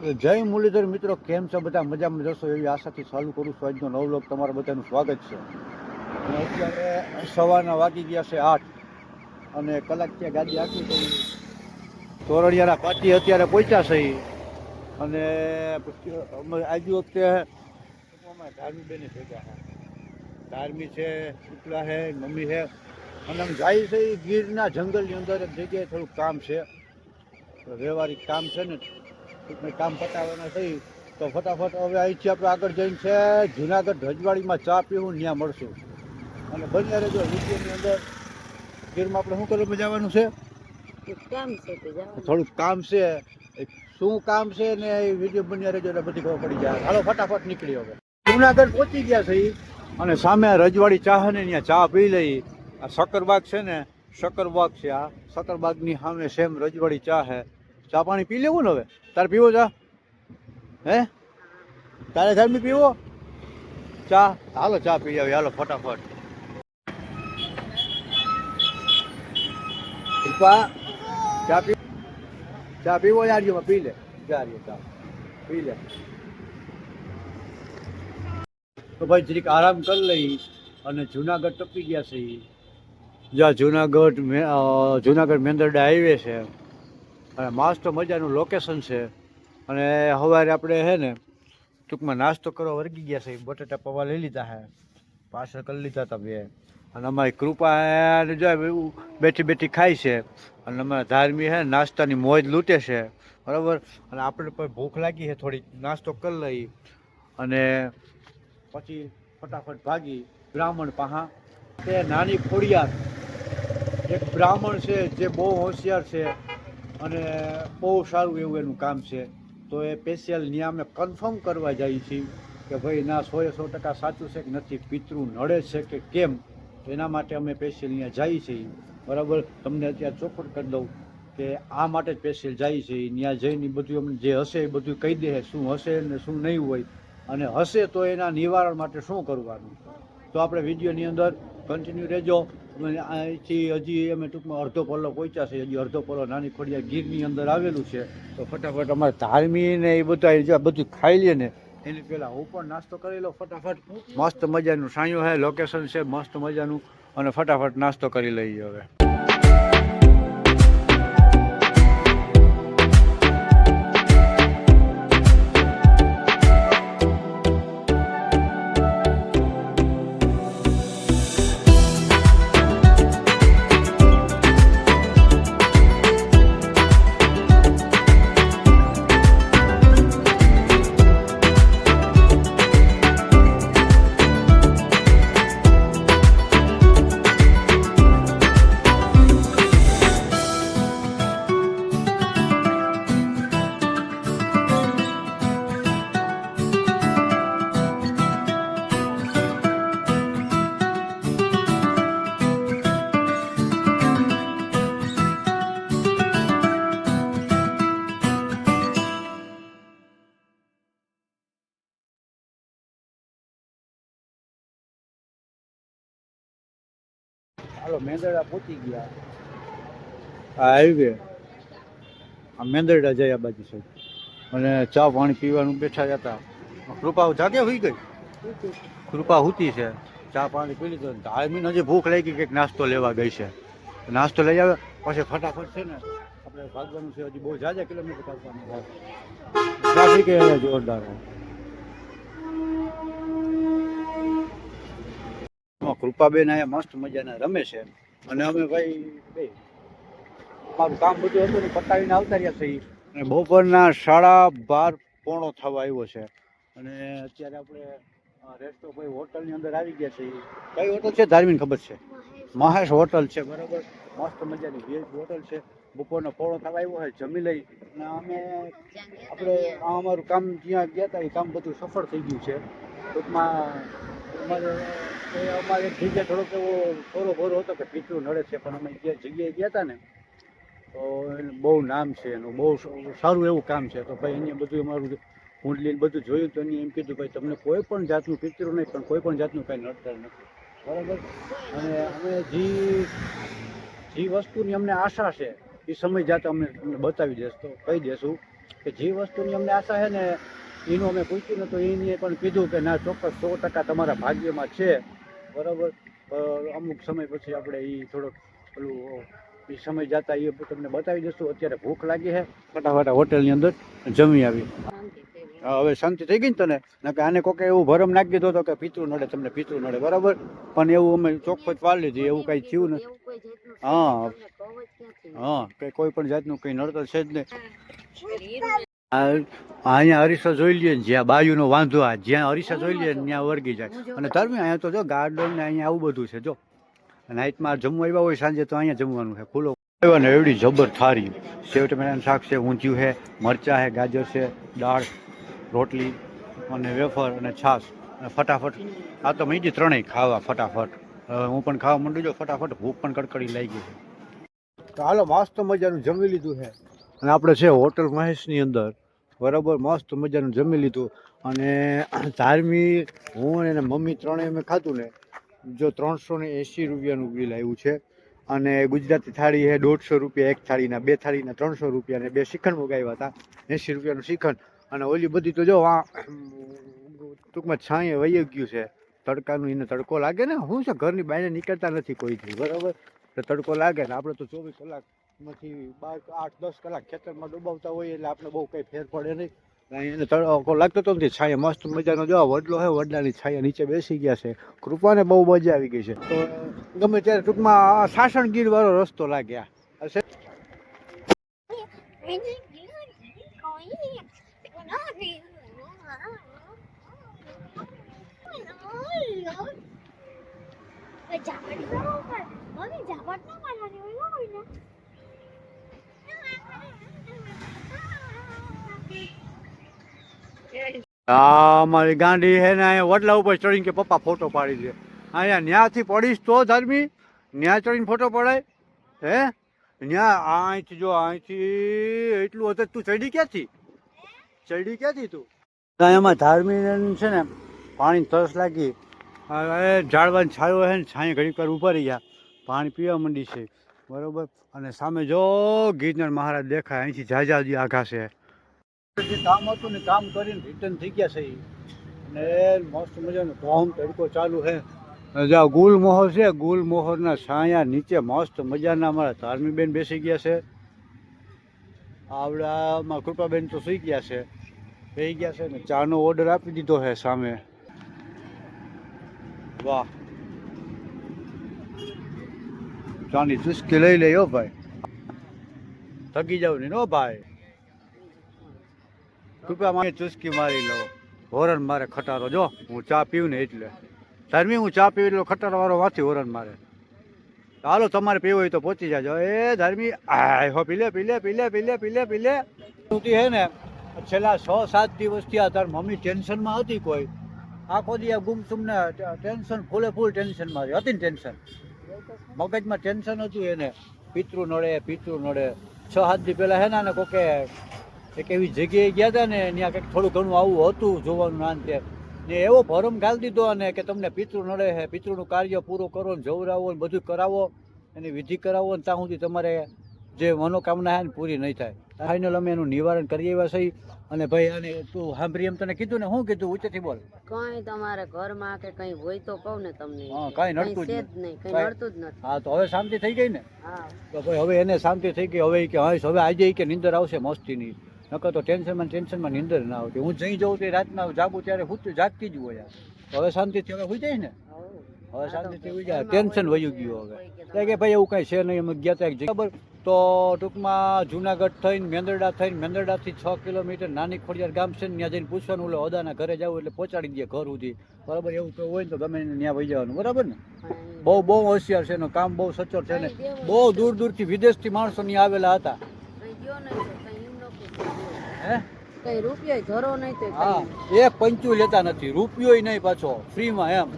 જય મુરલીધર મિત્રો, કેમ છો? બધા મજામાં જશો? એવી આશાથી ચાલુ કરું છું. આજનો નવ તમારા બધાનું સ્વાગત છે. અને અત્યારે સવારના વાગી ગયા છે આઠ. અને કલાક ત્યાં ગાડી આખી તો તોરડિયાના પાટી અત્યારે પહોંચ્યા છે. અને આજુ વખતે ધાર્મી બેને ભેગા ધાર્મી છે, શુક્લા છે, મમ્મી છે. અને આમ જાય છે ગીરના જંગલની અંદર. એક જગ્યાએ થોડુંક કામ છે. વ્યવહારિક કામ છે ને. ટૂંકમાં કામ પતાવવાના થઈ તો ફટાફટ હવે અહીંથી આપણે આગળ જઈને છે જુનાગઢ રજવાડીમાં ચા પીવું ત્યાં મળશું. અને બન્યા રહેજો વિડીયોની અંદર. ગીરમાં આપણે શું કરવું મજાવાનું છે? છે તો જવાનું. થોડુંક કામ છે. શું કામ છે ને એ વીડિયો બન્યા રહેજો એટલે બધી ખબર પડી જાય. હાલો ફટાફટ નીકળી હવે. જુનાગઢ પહોંચી ગયા છે અને સામે રજવાડી ચા ને ત્યાં ચા પી લઈ. આ શક્કરબાગ છે ને શક્કરબાગ છે આ. શક્કરબાગની સામે સેમ રજવાડી ચા છે ચા પાણી પી લેવું ને હવે? તારે પીવો ચા. હે? તારે સાહેબ પીવો? ચા. હાલો, ચા પી આવી. હાલો, ફટાફટ. ચા પી ચા પીવો યાર પી લે. જા ચા. પી લે. તો ભાઈ, જરીક આરામ કરી લઈ અને જુનાગઢ ટપી ગયા છે. જ્યાં જુનાગઢ જુનાગઢ મેંદરડા હાઈવે છે. અને મસ્ત મજાનું લોકેશન છે. અને સવારે આપણે હે ને, ટૂંકમાં નાસ્તો કરવા વર્ગી ગયા છે. બટેટા પવા લઈ લીધા હે પાછળ કરી લીધા હતા બે. અને અમારી કૃપા જો બેઠી બેઠી ખાય છે. અને અમારા ધાર્મિક હે નાસ્તાની મોજ લૂંટે છે. બરાબર? અને આપણે પણ ભૂખ લાગી છે થોડીક. નાસ્તો કરી લઈ. અને પછી ફટાફટ ભાગી બ્રાહ્મણ પાહા. તે નાની ખોડિયાર. એક બ્રાહ્મણ છે જે બહુ હોશિયાર છે. અને બહુ સારું એવું એનું કામ છે. તો એ સ્પેશિયલ ત્યાં અમે કન્ફર્મ કરવા જઈએ છીએ કે ભાઈ ના સો સો ટકા સાચું છે કે નથી, પિતૃ નડે છે કે કેમ? એના માટે અમે સ્પેશિયલ ત્યાં જઈએ છીએ બરાબર? તમને અત્યારે ચોખ્ખું કરી દઉં કે આ માટે સ્પેશિયલ જાય છે. ત્યાં જઈને બધું અમને જે હશે એ બધું કહી દે શું હશે ને શું નહીં હોય. અને હશે તો એના નિવારણ માટે શું કરવાનું? તો આપણે વિડીયોની અંદર કન્ટિન્યુ રહેજો. અહીંથી હજી અમે ટૂંકમાં અડધો પલ્લો પહોંચ્યા છે, હજી અડધો પલ્લો નાની ખોડિયા ગીરની અંદર આવેલું છે. તો ફટાફટ અમારે ધાર્મી ને એ બધા બધું ખાઈ લે ને, એની પહેલાં હું પણ નાસ્તો કરી લઉં ફટાફટ. મસ્ત મજાનું સાયું હે લોકેશન છે, મસ્ત મજાનું. અને ફટાફટ નાસ્તો કરી લઈએ હવે. હાલો, મેંદરડા પહોંચી ગયા. આ હાઈવે આ મેંદરડા જાય આ બાજુ છે અને ચા પાણી પીવાનું બેઠા જતા કૃપા જાગે હોઈ ગઈ? કૃપા હોતી છે. ચા પાણી પી લીધો ધાર્મી હજી ભૂખ લાગી કંઈક નાસ્તો લેવા ગઈ છે. નાસ્તો લઈ આવે પછી ફટાફટ છે ને આપણે ભાગવાનું છે, હજી બહુ જાજા કિલોમીટર ટ્રાફિક જોરદાર છે. એમાં કૃપાબેન અહીંયા મસ્ત મજાના રમે છે. અને અમે ભાઈ બે મારું કામ બધું હતું ને પતાવીને આવતા રહ્યા છીએ. અને બપોરના સાડા બાર પોણો થવા આવ્યો છે. અને અત્યારે આપણે રેસ્ટો ભાઈ હોટલની અંદર આવી ગયા છીએ. કઈ હોટલ છે ધાર્મિક ખબર છે? મહેશ. હોટલ છે બરાબર. મસ્ત મજાની વેજ હોટલ છે. બપોરનો પોણો થવા આવ્યો છે જમી લઈ. અને અમે આપણે અમારું કામ જ્યાં ગયા હતા એ કામ બધું સફળ થઈ ગયું છે. ટૂંકમાં અમારે અમારે જગ્યાએ થોડોક એવો થોડો ઘોરો હતો કે પિતૃ નડે છે, પણ અમે જે જગ્યાએ ગયા હતા ને, તો એનું બહુ નામ છે એનું, બહુ સારું એવું કામ છે. તો ભાઈ અહીંયા બધું અમારું કુંડલી બધું જોયું તો એને એમ કીધું, ભાઈ, તમને કોઈ પણ જાતનું પિતૃ નહીં, પણ કોઈ પણ જાતનું કાંઈ નડતર નથી. બરાબર? અને અમે જે જે વસ્તુની અમને આશા છે, એ સમય જાતે અમને તમને બતાવી દેશ તો કહી દેશું કે જે વસ્તુની અમને આશા છે ને એનું અમે પૂછ્યું ને તો એને પણ કીધું કે ના, ચોક્કસ સો ટકા તમારા ભાગ્યમાં છે. બરાબર? અમુક સમય પછી આપણે એ થોડોક પેલું એ સમય જતા એ તમને બતાવી દઈશું. અત્યારે ભૂખ લાગી છે. ફટાફટ હોટેલની અંદર જમી આવી. હવે શાંતિ થઈ ગઈ ને તને? કે આને કોકે એવું ભરમ નાખી દીધો હતો કે પિતૃ નડે, તમને પિતૃ નડે, બરાબર? પણ એવું અમે ચોખ્ખો જ પાડી લીધી, એવું કઈ થયું નથી. હા. હા, કે કોઈ પણ જાતનું કંઈ નડતર છે જ નહીં. અહીંયા અરીસા જોઈ લઈએ ને જ્યાં બાયુનો વાંધો આ જ્યાં અરીસા જોઈ લઈએ ને ત્યાં વળગી જાય. અને ધર્મી અહીંયા તો જો ગાર્ડન ને અહીંયા આવું બધું છે જો. નાઇટમાં જમવા આવ્યા હોય સાંજે તો અહીંયા જમવાનું છે. ખુલ્લો આવ્યા ને એવડી જબર થારી. સેવ ટમેટાનું શાક છે ઊંધિયું છે મરચાં છે ગાજર છે દાળ રોટલી અને વેફર અને છાશ. અને ફટાફટ આ તો મીજી ત્રણેય ખાવા ફટાફટ. હવે હું પણ ખાવા માંડું જો ફટાફટ ભૂખ પણ કડકડી લાગી છે. તો હાલો મસ્ત મજાનું જમી લીધું છે. અને આપણે છે હોટલ મહેશની અંદર બરાબર મસ્ત મજાનું જમી લીધું. અને ધાર્મી, હું અને મમ્મી ત્રણેય અમે ખાધું ને, જો ત્રણસો ને એંસી રૂપિયાનું બિલ આવ્યું છે. અને ગુજરાતી થાળી એ દોઢસો રૂપિયા, એક થાળીના, બે થાળીના ત્રણસો રૂપિયા અને બે શિખંડ મગાવ્યા હતા એંસી રૂપિયાનું શિખંડ. અને ઓલી બધી તો જો આ ટૂંકમાં છાંયે વહી ગયું છે. તડકાનું એને તડકો લાગે ને શું છે ઘરની બહાર નીકળતા નથી કોઈથી બરાબર? તો તડકો લાગે ને, આપણે તો ચોવીસ કલાકમાંથી બાર આઠ, દસ કલાક ખેતરમાં ડૂબાવતા હોઈએ એટલે આપણે બહુ કંઈ ફેર પડે નહીં. એને તડકો લાગતો તો નથી છાયા મસ્ત મજાનો જો વડલો છે, વડલાની છાંયા નીચે બેસી ગયા છે. કૃપાને બહુ મજા આવી ગઈ છે. તો ગમે ત્યારે ટૂંકમાં સાસણગીર વાળો રસ્તો લાગ્યા હશે? આ મારી ગાંડી હે ને અહીંયા વડલા ઉપર ચડીને કે પપ્પા ફોટો પાડી દે. અહીંયા ન્યાથી પડીશ તો ધર્મી ન્યા ચડીને ફોટો પડાય. હે? ન્યા અહીંથી જો અહીંથી એટલું હતું તું ચડી ક્યાંથી? ચડી ક્યાંથી તું? એમાં ધાર્મી છે ને પાણી તરસ લાગી. ઝાડવાની છાયો હે ને, છાંય ઘડીક પર ઊભા રહ્યા પાણી પીવા માંડી છે. બરોબર? અને સામે જો ગિરનાર મહારાજ દેખાય, અહીંથી જાજાજી આઘા છે. કામ હતું ને કામ કરીને રિટર્ન થઈ ગયા છે ને મસ્ત મજાનો ધોમ તડકો ચાલુ છે. જ્યાં ગુલમોહર છે ગુલમોહરના છાયા નીચે મસ્ત મજાના અમારા ધાર્મીબેન બેસી ગયા છે. આવડામાં કૃપાબેન તો સુઈ ગયા છે. થઈ ગયા છે ને ચાનો ઓર્ડર આપી દીધો છે સામે. વાહ. ચાની ચુસ્કી લઈ લે હો ભાઈ. થકી જાવ નહીં હો ભાઈ. કૃપા મારી ચુસ્કી મારી લો. હોરન મારે ખટારો. જો, હું ચા પીવું ને એટલે. ધર્મી, હું ચા પીવી એટલે ખટારો વાળો વાંચી હોરન મારે. હાલો, તમારે પીવું હોય તો પહોંચી જાજો. એ ધર્મી આય હો, પીલે પીલે પીલે પીલે પીલે પીલે. સુધી હે ને, છેલ્લા છ, સાત દિવસથી આ તાર મમ્મી ટેન્શનમાં હતી કોઈ. આખો દી આ ગુમસુમ ને ટેન્શન, ફૂલે ફૂલ ટેન્શનમાં હતી ને ટેન્શન? મગજમાં ટેન્શન હતું એને. પિતૃ નડે પિતૃ નડે. છ, સાત દી પહેલાં હે ને કોકે એક એવી જગ્યાએ ગયા હતા ને ત્યાં કંઈક થોડું ઘણું આવું હતું જોવાનું ના ને તે ને એવો ભરમ ગાળી દીધો અને કે તમને પિતૃ નડે છે પિતૃનું કાર્ય પૂરું કરો ને જવરાવો ને બધું કરાવો એની વિધિ કરાવો ને ત્યાં સુધી તમારે જે મનોકામના છે ને પૂરી નહીં થાય. ફાઇનલ અમે એનું નિવારણ કરી આવ્યા છીએ અને ભાઈ અને તું સાંભળી એમ તને કીધું ને શું કીધું? ઊંચેથી બોલ. કઈ તમારે ઘરમાં કે કઈ હોય તો કહું ને તમને. હા, કઈ નડતું જ નહીં કઈ નડતું જ નથી. હા તો હવે શાંતિ થઈ ગઈ ને? હા. તો ભાઈ હવે એને શાંતિ થઈ ગઈ હવે કે હવે આજે કે નીંદર આવશે મસ્તીની. નકર તો ટેન્શનમાં ટેન્શનમાં નિંદર ના આવતી. હું જઈ જાઉં તે રાતના જાગું ત્યારે હું જાગતી જ હોય હવે શાંતિથી હવે હોઈ જાય ને? હવે શાંતિથી હોઈ જાય. ટેન્શન વયું ગયું હવે. કે ભાઈ એવું કાંઈ છે નહીં, અમે ગયા ત્યાં ખબર? તો ટૂંકમાં જુનાગઢ થઈને મેંદરડા થઈને મેંદરડાથી છ કિલોમીટર નાની ખોડિયાર ગામ છે ને, ત્યાં જઈને પૂછવાનું એટલે ઓદાના ઘરે જવું એટલે પહોંચાડી દે ઘર સુધી. બરાબર? એવું કંઈ હોય ને તો ગમે ત્યાં વહી જવાનું. બરાબર ને? બહુ બહુ હોશિયાર છે એનું કામ, બહુ સચોટ છે ને. બહુ દૂર દૂરથી વિદેશથી માણસો ત્યાં આવેલા હતા કઈ દ્યો નહીં તો કઈ એમ ન કીધું. હે કઈ રૂપિયો ઘરો નહીં હા એક પંચું લેતા નથી. રૂપિયોય નહીં પાછો. ફ્રીમાં એમ.